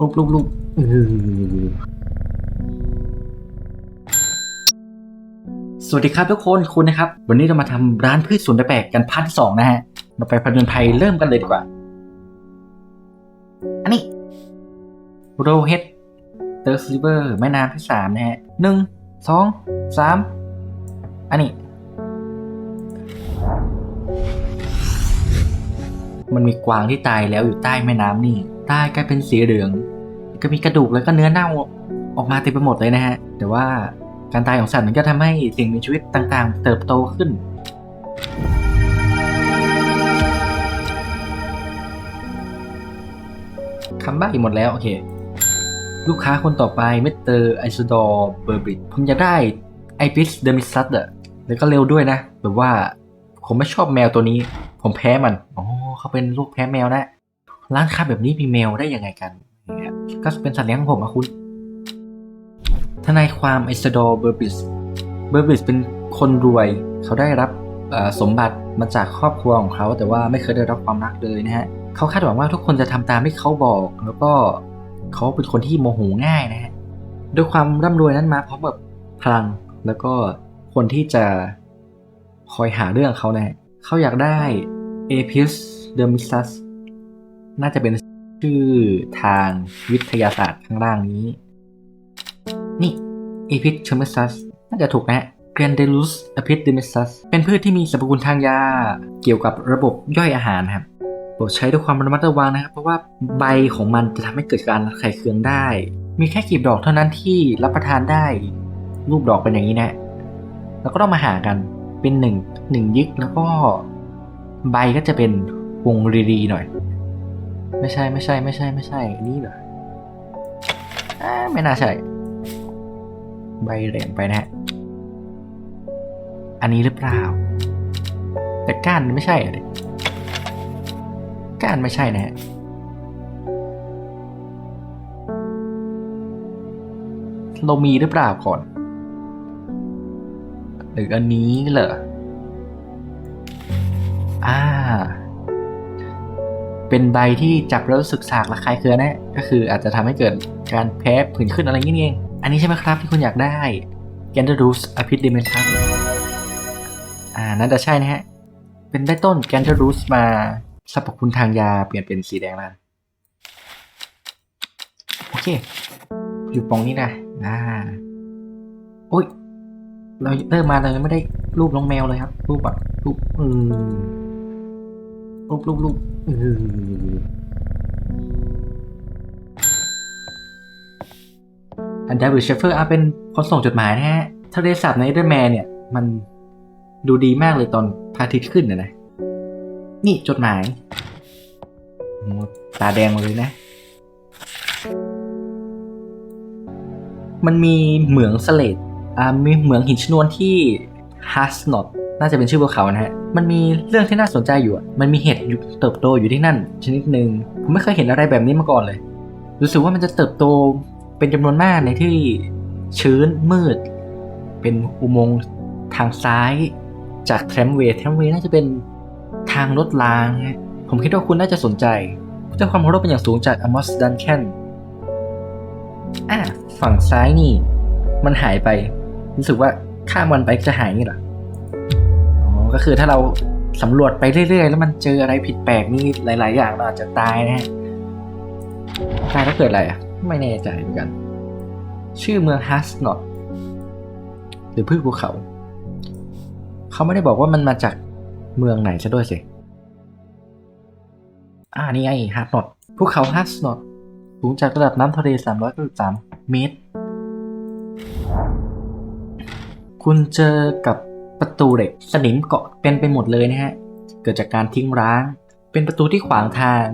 ลูบลูบลูบเออสวัสดีครับทุกคนคุณนะครับ วันนี้เรามาทำร้านพืชสวนแปลกกันพาร์ทที่สองนะฮะ เราไปผจญภัยเริ่มกันเลยดีกว่า อันนี้โรเฮดเตอร์ซิเวอร์แม่น้ำที่สามนะฮะหนึ่งสองสามอันนี้ มันมีกวางที่ตายแล้วอยู่ใต้แม่น้ำนี่ ตายกลายเป็นสีเหลือง ก็มีกระดูกแล้วก็เนื้อเน่าออกมาเต็มไปหมดเลยนะฮะ แต่ว่าการตายของสัตว์มันก็ทำให้สิ่งมีชีวิตต่างๆ เติบโตขึ้น คำบ้าอีกหมดแล้วโอเค ลูกค้าคนต่อไปมิสเตอร์ไอซูดอร์เบอร์บิดผมจะได้ไอพิสเดมิซัสอะแล้วก็เร็วด้วยนะ แบบว่าผมไม่ชอบแมวตัวนี้ ผมแพ้มัน อ๋อเขาเป็นลูกแพ้แมวนะ ร้านค้าแบบนี้มีแมวได้ยังไงกันเนี่ยก็เป็นสัตว์เลี้ยงของผมอะคุณ ทนายความไอซดอร์เบอร์บิส เบอร์บิสเป็นคนรวย เขาได้รับสมบัติมาจากครอบครัวของเขา แต่ว่าไม่เคยได้รับความรักเลยนะฮะ เขาคาดหวังว่าทุกคนจะทำตามที่เขาบอก แล้วก็เขาเป็นคนที่โมโหง่ายนะฮะ ด้วยความร่ำรวยนั้นมาพร้อมกับพลัง แล้วก็คนที่จะคอยหาเรื่องเขานะฮะเขาอยากได้เอพิสเดอร์มิซัส น่าจะเป็นชื่อทางวิทยาศาสตร์ข้างล่างนี้ นี่เอพิสเชมิซัสน่าจะถูกนะเกรนเดลุสอพิสเดมิซัสเป็นพืชที่มีสรรพคุณทางยา เกี่ยวกับระบบย่อยอาหารครับโปรดใช้ด้วยความระมัดระวังนะครับ เพราะว่าใบของมันจะทำให้เกิดการระคายเคืองได้ มีแค่กลีบดอกเท่านั้นที่รับประทานได้ รูปดอกเป็นอย่างนี้นะ แล้วก็ต้องมาหากันเป็นหนึ่งหนึ่งยึกแล้วก็ใบก็จะเป็นวงรีๆหน่อย ไม่ใช่ไม่ใช่ไม่ใช่ไม่ใช่นี่เหรอไม่น่าใช่ ใบแหลมไปนะฮะ อันนี้หรือเปล่า แต่ก้านไม่ใช่อะดิก้านไม่ใช่นะฮะเรามีหรือเปล่าก่อน หรืออันนี้เหรออ่า เป็นใบที่จับแล้วรู้สึกสากระคายเคืองนะก็คืออาจจะทำให้เกิดการแพ้ผื่นขึ้นอะไรอย่างนี้นี่เองอันนี้ใช่ไหมครับที่คุณอยากได้แกนเดอรูสอพิดเดเมนทัสอ่าน่าจะใช่นะฮะ เป็นได้ต้นแกนเดอรูสมาสรรพคุณทางยาเปลี่ยนเป็นสีแดงแล้วโอเค อยู่ปองนี้นะอ่าโอ้ยเราเริ่มมาเรายังไม่ได้รูปน้องแมวเลยครับ รูปแบบรูปอืมรูปรูปรูป อันดับบิเชฟเฟอร์อาเป็นคนส่งจดหมายนะฮะทะเลสาบในเดอร์แมนเนี่ย มันดูดีมากเลยตอนพระอาทิตย์ขึ้นนะนะ นี่จดหมาย ตาแดงเลยนะ มันมีเหมืองสเลดอ่ามีเหมืองหินชนวนที่ฮัสนอต น่าจะเป็นชื่อภูเขานะฮะ มันมีเรื่องที่น่าสนใจอยู่ มันมีเห็ดเติบโตอยู่ที่นั่น ชนิดหนึ่งผมไม่เคยเห็นอะไรแบบนี้มาก่อนเลย รู้สึกว่ามันจะเติบโตเป็นจำนวนมากในที่ชื้นมืด เป็นอุโมงค์ทางซ้าย จากแทรมเวย์แทรมเวย์น่าจะเป็นทางรถรางฮะผมคิดว่าคุณน่าจะสนใจเจ้าความเคารพเป็นอย่างสูงจากอมอสดันแคนอะฝั่งซ้ายนี่ มันหายไป รู้สึกว่าข้ามมันไปจะหายนี่เหรอ ก็คือถ้าเราสำรวจไปเรื่อยๆ แล้วมันเจออะไรผิดแปลกนี่หลาย ๆ อย่างเราอาจจะตายนะฮะตายแล้วเกิดอะไรอะ ไม่แน่ใจเหมือนกัน ชื่อเมืองฮัสนอตหรือพืชภูเขา เขาไม่ได้บอกว่ามันมาจากเมืองไหนซะด้วยสิ อ่านี่ไงฮัสนอตภูเขาฮัสนอตสูงจากระดับน้ำทะเล 393 เมตร คุณเจอกับ ประตูเหล็กสนิมเกาะเป็นไปหมดเลยนะฮะ เกิดจากการทิ้งร้าง เป็นประตูที่ขวางทาง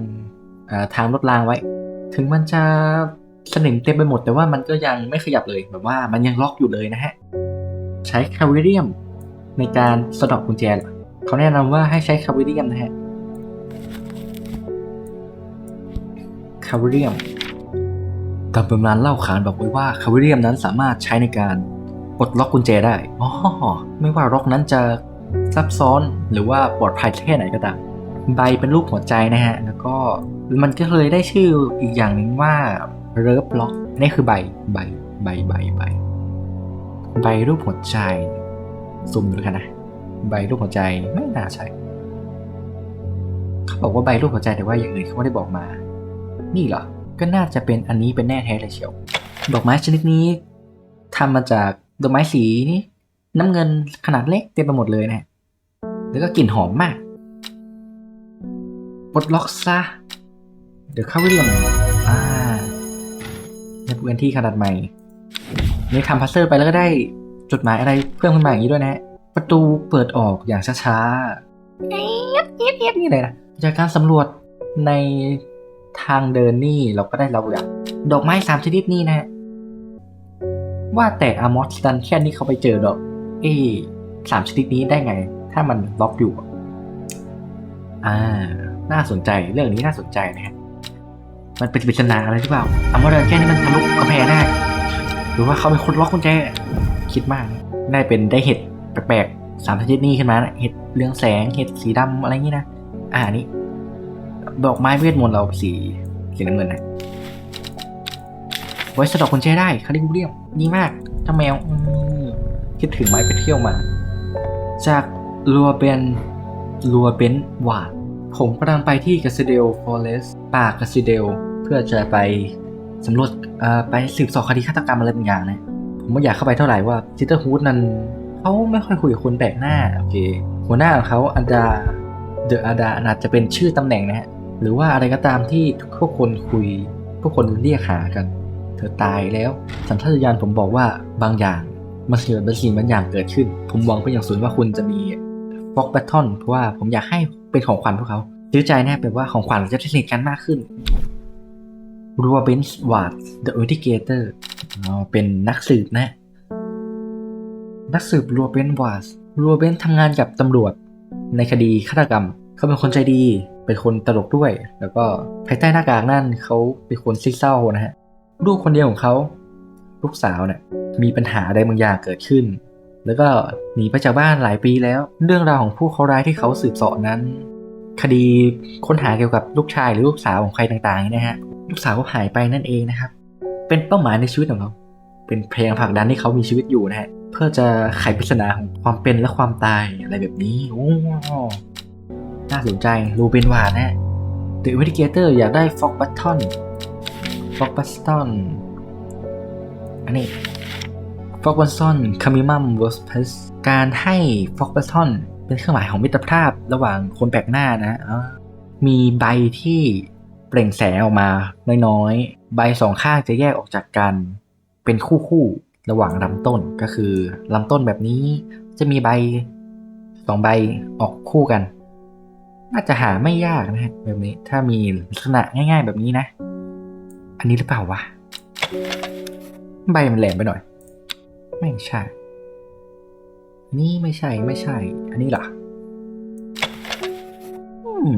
เอ่อทางรถรางไว้ ถึงมันจะสนิมเต็มไปหมดแต่ว่ามันก็ยังไม่ขยับเลยแบบว่ามันยังล็อกอยู่เลยนะฮะ ใช้คาวิเรียมในการสะดอกกุญแจเขาแนะนำว่าให้ใช้คาวิเรียมนะฮะคาวิเรียมตามตำนานเล่าขานบอกไว้ว่าคาวิเรียมนั้นสามารถใช้ในการ ปลดล็อกกุญแจได้อ๋อไม่ว่าล็อกนั้นจะซับซ้อนหรือว่าปลอดภัยแค่ไหนก็ตาม ใบเป็นรูปหัวใจนะฮะ แล้วก็มันก็เลยได้ชื่ออีกอย่างหนึ่งว่าเริฟล็อกนี่คือใบใบใบใบใบใบรูปหัวใจซุ่มดูกันนะ ใบรูปหัวใจไม่น่าใช่เขาบอกว่าใบรูปหัวใจแต่ว่าอย่างอื่นเขาไม่ได้บอกมา นี่เหรอ ก็น่าจะเป็นอันนี้เป็นแน่แท้เลยเชียว ดอกไม้ชนิดนี้ทำมาจาก ดอกไม้สีนี่น้ำเงินขนาดเล็กเต็มไปหมดเลยนะแล้วก็กลิ่นหอมมากปลดล็อกซะ เดี๋ยวเข้าเรื่องอ่าในพื้นที่ขนาดใหม่นี่ทำพัซเซอร์ไปแล้วก็ได้จดหมายอะไรเพิ่มขึ้นมาอย่างนี้ด้วยนะ ประตูเปิดออกอย่างช้าๆเอียดเอียดเอียดนี่เลยนะจากการสำรวจในทางเดินนี่เราก็ได้รับอย่างดอกไม้สามชนิดนี่นะ ว่าแต่อามอสดันแค่นี้เขาไปเจอดอกเอ๊สามชนิดนี้ได้ไง ถ้ามันล็อกอยู่ อ่า น่าสนใจเรื่องนี้น่าสนใจนะฮะมันเป็นปริศนาอะไรหรือเปล่าอามอสดันแค่นี้มันทะลุกระแพงได้ หรือว่าเขาเป็นคนล็อกกุญแจคิดมากนะได้เป็นได้เห็ดแปลกๆสามชนิดนี้ขึ้นมานะเห็ดเรืองแสงเห็ดสีดำอะไรอย่างนี้นะอ่านี่ดอกไม้เวทมนต์เราสีสีน้ำเงินนะไว้สะดอกกุญแจได้คาริบูเรียม ดีมากเจ้าแมวคิดถึงไม้ไปเที่ยวมา จากลัวเบนลัวเบนวาด ผมกำลังไปที่กัสเดลฟอเรสป่ากัสเดล เพื่อจะไปสำรวจไปสืบสอบคดีฆาตกรรมอะไรบางอย่างนะผมไม่อยากเข้าไปเท่าไหร่ว่าซิสเตอร์ฮูดนั้นเขาไม่ค่อยคุยกับคนแปลกหน้าโอเค หัวหน้าของเขาอันดาเดอะอาดาอาจจะเป็นชื่อตำแหน่งนะฮะหรือว่าอะไรก็ตามที่ทุกคนคุยทุกคนเรียกหากัน เธอตายแล้ว สัญชาตญาณผมบอกว่าบางอย่างมันเกิดเป็นสิ่งบางอย่างเกิดขึ้น ผมหวังเป็นอย่างสูงว่าคุณจะมีฟ็อกแบททอนเพราะว่าผมอยากให้เป็นของขวัญพวกเขาซื้อใจแน่เป็นว่าของขวัญเราจะได้สนิทกันมากขึ้นรัวเบนส์วาร์ด The Investigator อ๋อเป็นนักสืบนะ นักสืบรัวเบนส์วาร์ดรัวเบนทำงานกับตำรวจในคดีฆาตกรรม เขาเป็นคนใจดี เป็นคนตลกด้วย แล้วก็ภายใต้หน้ากากนั่นเขาเป็นคนซิกเศร้านะฮะ ลูกคนเดียวของเขา ลูกสาวเนี่ยมีปัญหาอะไรบางอย่างเกิดขึ้น แล้วก็หนีไปจากบ้านหลายปีแล้ว เรื่องราวของผู้เคราร้ายที่เขาสืบเสาะนั้น คดีค้นหาเกี่ยวกับลูกชายหรือลูกสาวของใครต่างๆนะฮะลูกสาวก็หายไปนั่นเองนะครับ เป็นเป้าหมายในชีวิตของเขาเป็นเพลงผลักดันให้เขามีชีวิตอยู่นะฮะเพื่อจะไขปริศนาของความเป็นและความตายอะไรแบบนี้โอ้น่าสนใจรูเบนวานะ The Investigator อยากได้ฟ็อกบัตทอน ฟ็อกบัตทอนอันนี้ฟ็อกบัตทอนคามิมัมวอสเพสการให้ฟ็อกบัตทอนเป็นเครื่องหมายของมิตรภาพระหว่างคนแปลกหน้านะมีใบที่เปล่งแสงออกมาน้อยๆ ใบสองข้างจะแยกออกจากกัน เป็นคู่ๆ ระหว่างลำต้นก็คือลำต้นแบบนี้จะมีใบสองใบออกคู่กัน น่าจะหาไม่ยากนะฮะแบบนี้ถ้ามีลักษณะง่ายๆแบบนี้นะ อันนี้หรือเปล่าวะ ใบมันแหลมไปหน่อย ไม่ใช่ นี่ไม่ใช่ไม่ใช่ อันนี้ล่ะอืม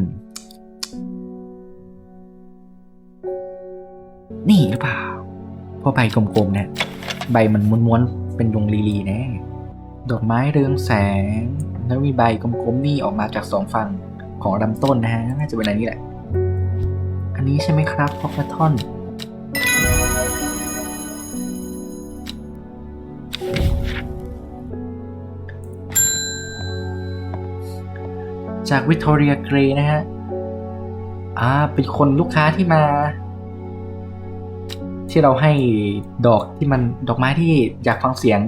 นี่หรือเปล่าพราะใบกลมๆเนี่ยใบมันม้วนๆ เป็นดวงลีๆแน่ดอกไม้เรืองแสง แล้วมีใบกลมๆ นี่ออกมาจากสองฝั่งของลำต้นนะฮะ น่าจะเป็นอันนี้แหละ อันนี้ใช่ไหมครับพอกกระท่อน จากวิกตอเรียเกรนะฮะ อ่า เป็นคนลูกค้าที่มา ที่เราให้ดอกที่มันดอกไม้ที่อยากฟังเสียง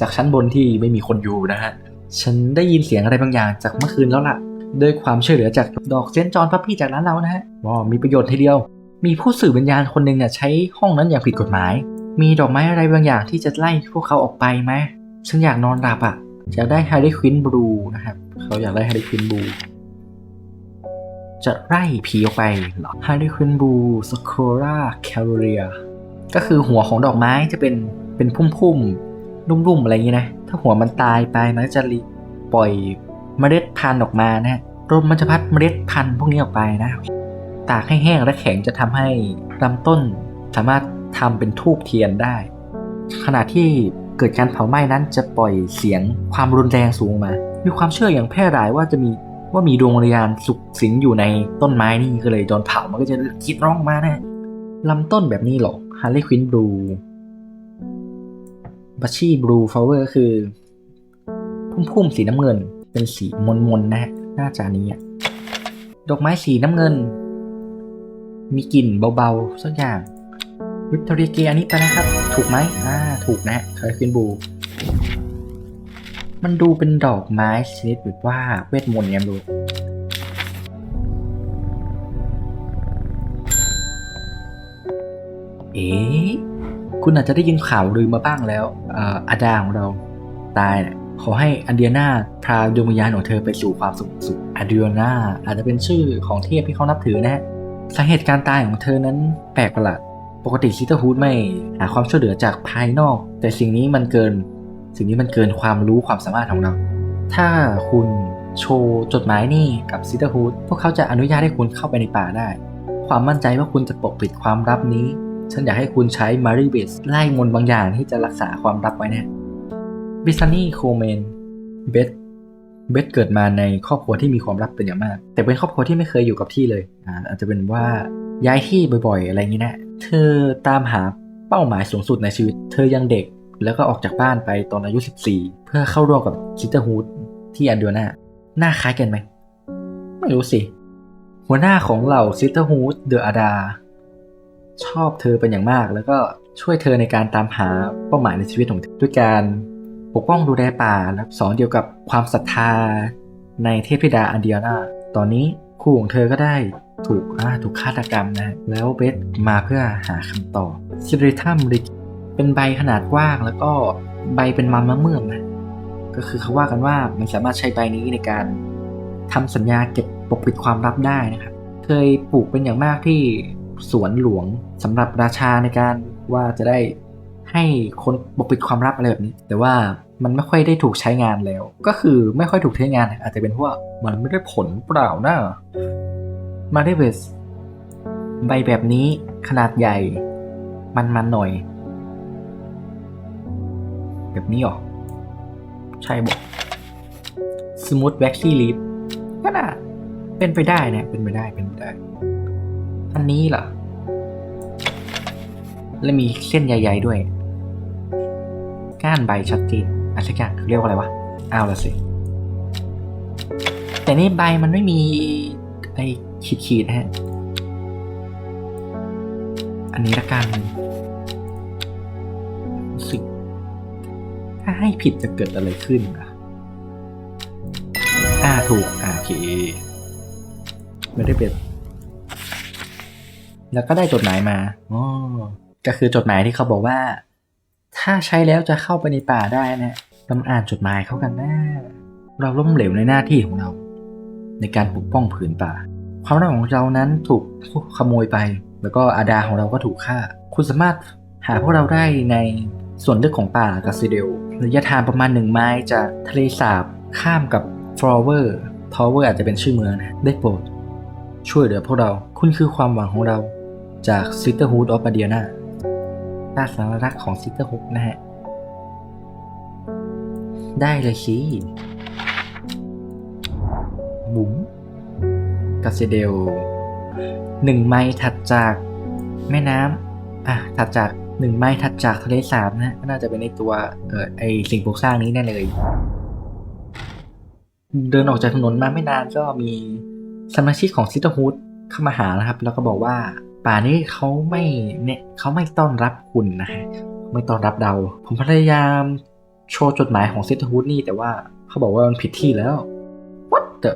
จากชั้นบนที่ไม่มีคนอยู่นะฮะ ฉันได้ยินเสียงอะไรบางอย่างจากเมื่อคืนแล้วล่ะ ด้วยความช่วยเหลือจากดอกเซนจอนพับพี่จากร้านเรานะฮะว้ามีประโยชน์ทีเดียว มีผู้สื่อวิญญาณคนหนึ่งอะใช้ห้องนั้นอย่างผิดกฎหมาย มีดอกไม้อะไรบางอย่างที่จะไล่พวกเขาออกไปไหมฉันอยากนอนหลับอะ อยากได้แฮร์รี่ควินบลูนะครับเขาอยากได้แฮร์รี่ควินบลูจะไล่ผีออกไปหรอ h a r r y q u i n b l u s c o r a c a l r i a ก็คือหัวของดอกไม้จะเป็นเป็นพุ่มๆรุ่มๆอะไรอย่างนี้นะ ถ้าหัวมันตายไปมันก็จะปล่อยเมล็ดพันธุ์ออกมานะฮะลมมันจะพัดเมล็ดพันธุ์พวกนี้ออกไปนะ ตากให้แห้งและแข็งจะทำให้ลำต้นสามารถทำเป็นทูบเทียนได้ ขณะที่ เกิดการเผาไหม้นั้นจะปล่อยเสียงความรุนแรงสูงมา มีความเชื่ออย่างแพร่หลายว่าจะมีว่ามีดวงวิญญาณสุขสิงอยู่ในต้นไม้นี่ก็เลยโดนเผามันก็จะคิดร้องมาแนะลำต้นแบบนี้หรอฮาร์ลีควินบลูบัชชี่บลูฟลาเวอร์คือ พุ่มๆสีน้ำเงิน เป็นสีมนๆนะฮะน่าจะนนี้อะดอกไม้สีน้ำเงิน มีกลิ่นเบาๆสักอย่าง วิกตอเรียเกียอันนี้ไปนะครับ ถูกไหมอ่าถูกนะคาร์คินบู มันดูเป็นดอกไม้ชนิดแบบว่าเวทมนต์เนี่ยดูเอ๊ะคุณอาจจะได้ยินข่าวลือมาบ้างแล้วอ่าอาดาของเราตายเนี่ยขอให้อันเดียนาพาดวงวิญญาณของเธอไปสู่ความสุขสุขอาเดียนาอาจจะเป็นชื่อของเทพที่เขานับถือนะฮะสาเหตุการตายของเธอนั้นแปลกประหลาด ปกติซิเตอร์ฮูดไม่หาความช่วยเหลือจากภายนอก แต่สิ่งนี้มันเกิน สิ่งนี้มันเกินความรู้ความสามารถของเรา ถ้าคุณโชว์จดหมายนี่กับซิเตอร์ฮูดพวกเขาจะอนุญาตให้คุณเข้าไปในป่าได้ ความมั่นใจว่าคุณจะปกปิดความลับนี้ ฉันอยากให้คุณใช้มารีเบสไล่มนบางอย่างที่จะรักษาความลับไว้แน่บิซานี่โคเมนเบสเบสเกิดมาในครอบครัวที่มีความลับเป็นอย่างมาก แต่เป็นครอบครัวที่ไม่เคยอยู่กับที่เลยอาอาจจะเป็นว่าย้ายที่บ่อยๆ อะไรอย่างนี้นะ เธอตามหาเป้าหมายสูงสุดในชีวิต เธอยังเด็กแล้วก็ออกจากบ้านไปตอนอายุ 14 เพื่อเข้าร่วมกับซิสเตอร์ฮูดที่อันเดียนาหน้าคล้ายกันไหม ไม่รู้สิ หัวหน้าของเหล่าซิสเตอร์ฮูดเดอะอาดา ชอบเธอเป็นอย่างมาก แล้วก็ช่วยเธอในการตามหาเป้าหมายในชีวิตของเธอด้วยการปกป้องดูแลป่าและสอนเกี่ยวกับความศรัทธาในเทพธิดาอันเดียนาตอนนี้คู่ของเธอก็ได้ ถูกอ่าถูกฆาตกรรมนะแล้วเบสมาเพื่อหาคำตอบซิริทัมริกเป็นใบขนาดกว้างแล้วก็ใบเป็นมันมะเมื่อมนะก็คือเขาว่ากันว่ามันสามารถใช้ใบนี้ในการทำสัญญาเก็บปกปิดความลับได้นะครับ เคยปลูกเป็นอย่างมากที่สวนหลวงสำหรับราชาในการว่าจะได้ให้คนปกปิดความลับอะไรแบบนี้ แต่ว่ามันไม่ค่อยได้ถูกใช้งานแล้ว ก็คือไม่ค่อยถูกใช้งาน อาจจะเป็นเพราะว่ามันไม่ได้ผลเปล่านะ มาได้เวสใบแบบนี้ขนาดใหญ่ มันๆหน่อย แบบนี้หรอ ใช่บอกสมูทแว็กซี่ลิฟก็น่าเป็นไปได้นะ เป็นไปได้เป็นไปได้ อันนี้เหรอ และมีเส้นใหญ่ ๆ ด้วย ก้านใบชัดเจนอะไรสักอย่างเรียกว่าอะไรวะ เอาละสิ แต่นี่ใบมันไม่มีไอ ขีดๆนะฮะ อันนี้ละกันสึกถ้าให้ผิดจะเกิดอะไรขึ้นอะอ่าถูกอ่าโอเค ไม่ได้เป็น แล้วก็ได้จดหมายมาอ๋อก็คือจดหมายที่เขาบอกว่า ถ้าใช้แล้วจะเข้าไปในป่าได้นะลองอ่านจดหมายเขากันนะเราล้มเหลวในหน้าที่ของเรา ในการปกป้องผืนป่า ความรักของเรานั้นถูกขโมยไป แล้วก็อาดาของเราก็ถูกฆ่า คุณสามารถหาพวกเราได้ในส่วนลึกของป่ากาซิเดลระยะทางประมาณหนึ่งไมล์จากทะเลสาบข้ามกับฟลอเวอร์ทาวเวอร์อาจจะเป็นชื่อเมืองนะได้โปรด ช่วยเหลือพวกเรา คุณคือความหวังของเราจาก Sisterhood of a d i a n a ราชสารรักของ Sisterhood นะฮะ ได้เลยสิบุ๋ม กาเซเดลหนึ่งไมล์ถัดจากแม่น้ำอะถัดจากหนึ่งไมล์ถัดจากทะเลสาบนะก็น่าจะเป็นในตัวเออไอสิ่งปลูกสร้างนี้แน่เลย เดินออกจากถนนมาไม่นานก็มีสมาชิกของซิตอร์ฮูดเข้ามาหานะครับ แล้วก็บอกว่าป่านี้เขาไม่เนี่ยเขาไม่ต้อนรับคุณนะฮะไม่ต้อนรับเรา ผมพยายามโชว์จดหมายของซิตอร์ฮูดนี่แต่ว่าเขาบอกว่ามันผิดที่แล้ว what the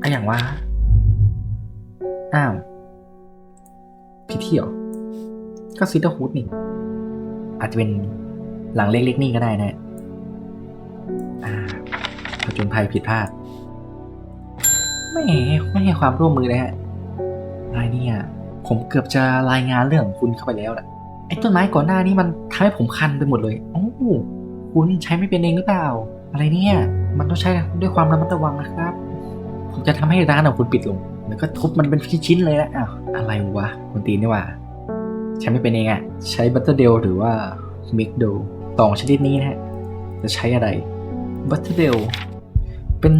อะอย่างว่า อ้าว ผิดที่เหรอ ก็ซิสเตอร์ฮูดนี่ อาจจะเป็นหลังเล็กๆนี่ก็ได้นะอ่าผจญภัยผิดพลาด ไม่ไม่ให้ความร่วมมือเลยฮะอะไรเนี่ย ผมเกือบจะรายงานเรื่องของคุณเข้าไปแล้วแหละไอ้ต้นไม้ก่อนหน้านี้มันทำให้ผมคันไปหมดเลยโอ้คุณใช้ไม่เป็นเองหรือเปล่า อะไรเนี่ย มันต้องใช้ด้วยความระมัดระวังนะครับ ผมจะทำให้ร้านของคุณปิดลง แล้วก็ทุบมันเป็นชิ้นๆเลยนะอ้าวอะไรวะคุณตีนนี่ว่าใช้ไม่เป็นเองอะใช้บัตเตอร์เดลหรือว่ามิกโดสองชนิดนี้นะฮะจะใช้อะไรบัตเตอร์เดลเป็น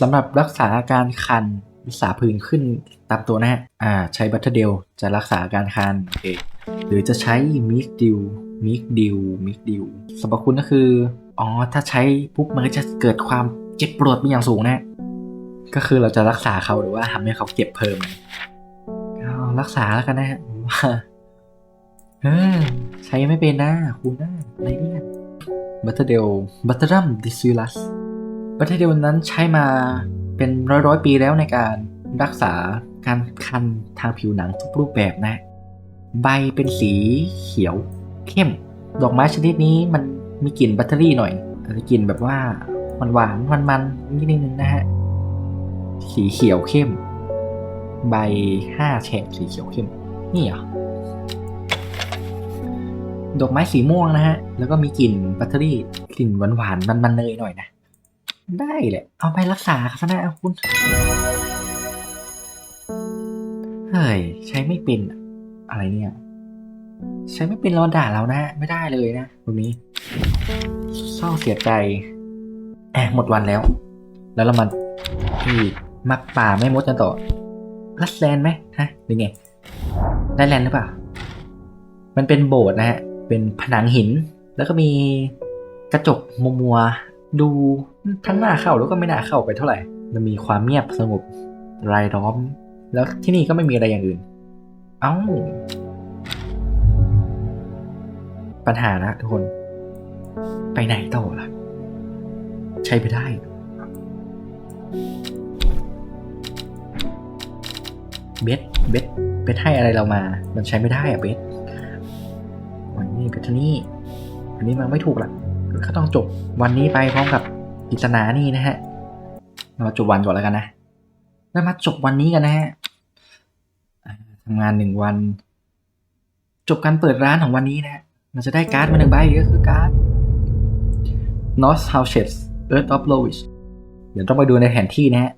สำหรับรักษาอาการคันรักษาผื่นขึ้นตามตัวนะฮะอ่าใช้บัตเทอร์เดลจะรักษาอาการคันโอเคหรือจะใช้มิกดิวมิกดิวมิกดิวสรรพคุณก็คืออ๋อถ้าใช้ปุ๊บมันก็จะเกิดความเจ็บปวดเป็นอย่างสูงนะ ก็คือเราจะรักษาเขาหรือว่าทำให้เขาเจ็บเพิ่มเอารักษาแล้วกันนะฮะผมว่าเออใช้ไม่เป็นนะคุณนะอะไรเนี่ยบัตเทอร์เดลบัตเทอร์ัมดิซิลัสบัตเทอร์เดลนั้นใช้มาเป็นร้อยร้อยปีแล้วในการรักษาการคันทางผิวหนังทุกรูปแบบนะ ใบเป็นสีเขียวเข้ม ดอกไม้ชนิดนี้มันมีกลิ่นบัตเตอรี่หน่อยอาจจะกลิ่นแบบว่ามันหวานมันมันๆนิดนึงนะฮะ สีเขียวเข้ม ใบห้าแฉกสีเขียวเข้ม นี่เหรอดอกไม้สีม่วงนะฮะ แล้วก็มีกลิ่นบัตเตอรี่กลิ่นหวานหวานมันมันๆเนยหน่อยนะ ได้แหละ เอาไปรักษาซะนะคุณ เฮ้ย ใช้ไม่เป็นอะอะไรเนี่ย ใช้ไม่เป็นเราด่าเรานะ ไม่ได้เลยนะตรงนี้เศร้าเสียใจแอบหมดวันแล้ว แล้วเรามาที่ มักป่าไม่มดกันต่อรัสแลนไหมฮะหรือไงได้แลนหรือเปล่า มันเป็นโบสถ์นะฮะ เป็นผนังหิน แล้วก็มีกระจกมัวมัวๆดูทั้งหน้าเข้าแล้วก็ไม่น่าเข้าไปเท่าไหร่ มันมีความเงียบสงบรายล้อม แล้วที่นี่ก็ไม่มีอะไรอย่างอื่น เอ้า ปัญหานะทุกคน ไปไหนต่อล่ะใช้ไปได้ เบสเบสเบสให้อะไรเรามา มันใช้ไม่ได้อะเบสวันนี้เบสนี่อันนี้มันไม่ถูกละก็ต้องจบวันนี้ไปพร้อมกับปริศนานี่นะฮะ เรามาจบวันก่อนแล้วกันนะ แล้วมาจบวันนี้กันนะฮะทำงานหนึ่งวัน จบการเปิดร้านของวันนี้นะฮะเราจะได้การ์ดมาหนึ่งใบก็คือการ์ด North Houses Earth of Lowish เดี๋ยวต้องไปดูในแผนที่นะฮะ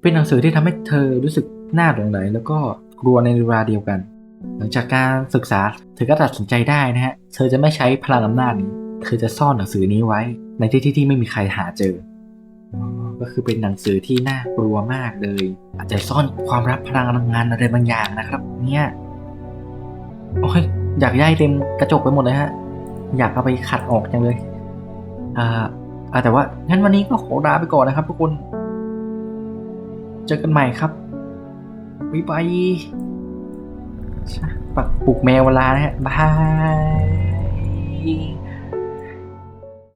เป็นหนังสือที่ทำให้เธอรู้สึก น่าหลงไหลแล้วก็กลัวในเวลาเดียวกัน หลังจากการศึกษาเธอก็ตัดสินใจได้นะฮะ เธอจะไม่ใช้พลังอำนาจนี้ เธอจะซ่อนหนังสือนี้ไว้ ในที่ที่ที่ไม่มีใครหาเจอ ก็คือเป็นหนังสือที่น่ากลัวมากเลย อาจจะซ่อนความลับพลังงานอะไรบางอย่างนะครับ เนี่ย โอ้ยอยากย้ายเต็มกระจกไปหมดเลยฮะ อยากเอาไปขัดออกจังเลย อ่าอ่าแต่ว่างั้นวันนี้ก็ขอลาไปก่อนนะครับทุกคน เจอกันใหม่ครับ บ๊ายบายปักปลุกแมวเวลานะฮะบาย